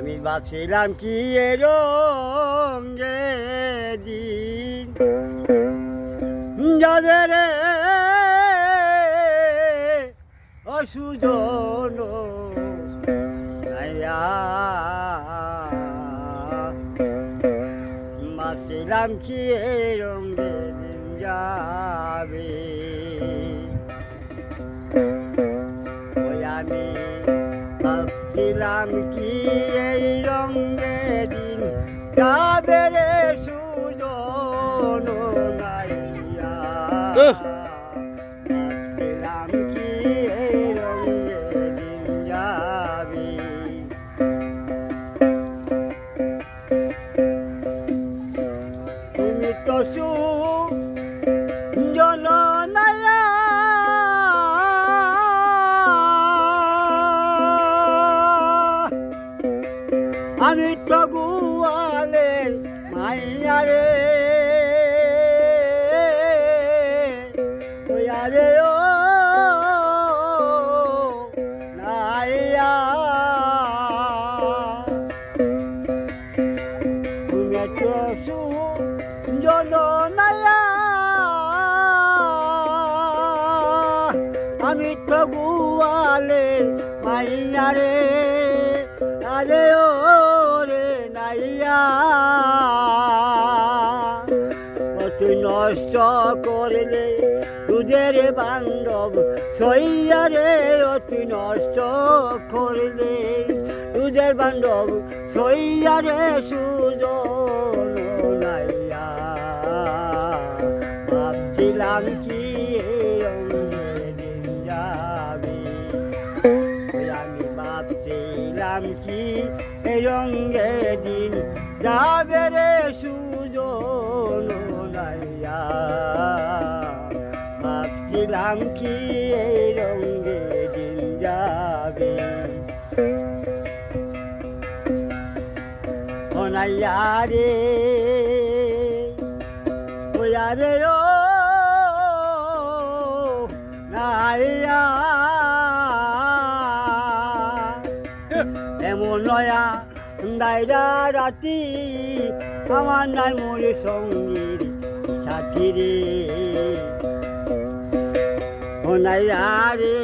আমি ভাবছিলাম কি এ রঙে দিন। যাদের অসুজন ভাবছিলাম কি এ রঙে দিন যাবে। যাদের মাইয়া রে ওয়া রে ও নাইয়া তুমি তো সু জননায়া আমি তো গুয়ালের মাইয়া রে, আরে ও রে নাইয়া। তুই নষ্ট করলে দুধের বান্ধব সইয়া রে তুই নষ্ট করলে দুধের বান্ধব সইয়া রে, সুজন ভাবছিলাম কি কি এই রঙে দিন যাবে। রে ওয়া রে ও, নাইয়া। এমন নয়া দায়রা রাতি, আমার নাই মোর সঙ্গীর সাথী রে। ও নাইয়া রে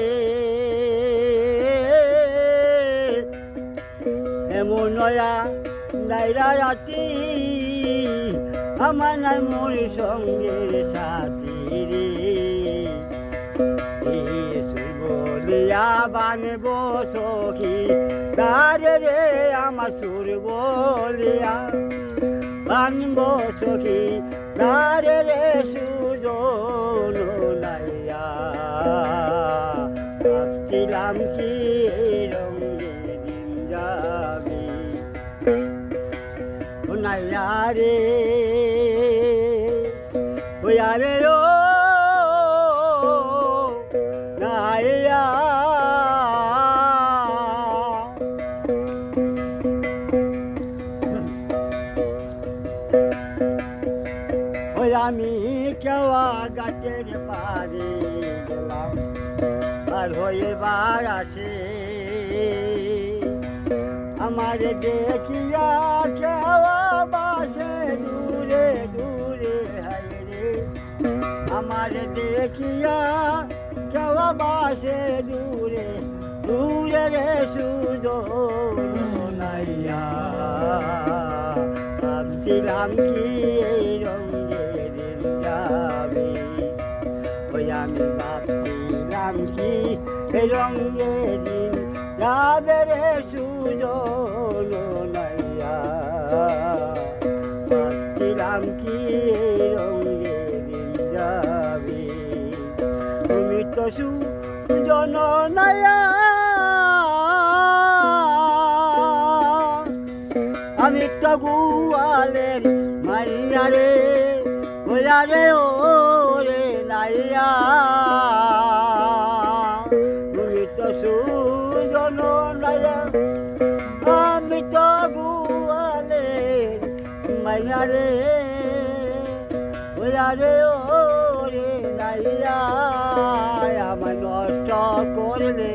এমন নয়া দায়রা রাতি, আমার নাই মোর সঙ্গের সাথী রে। বলিয়া বানব সখী, তারে রে আমার সুর বলিয়া বানব সখী, তারে রে সুজন ভাবছিলাম কি এই রঙে দিন যাবে। নাইয়া রে ওয়া রে ও, নাইয়া। আমি কেওয়া গাছের পারে গেলাম। আর হয়ে বার আসে। আমার দেখিয়া কেওয়া বাসে দূরে দূরে, হায় রে। আমার দেখিয়া কেওয়া বাসে দূরে দূরে রে সুজন নাইয়া ভাবছিলাম কি এই রঙে দিন যাবে রে সুজন নাইয়া। ভাবছিলাম কি এই রঙে দিন যাবে। তুমি তো সুজন নাইয়া। আমি তো গুয়ালের মাইয়া রে ওয়া রে ও রে নাইয়া। আমি তো মাইয়া রে ওয়া রে নাইয়া আমার নষ্ট করলে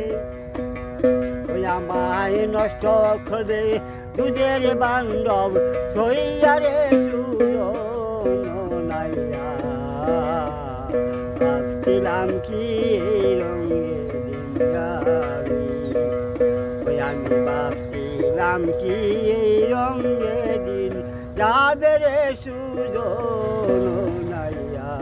ওই আমায় নষ্ট করে দুধের বান্ধব সইয়ারে সুজন নাম কি এই রঙে দিন যাদের সুযোগ নাইয়া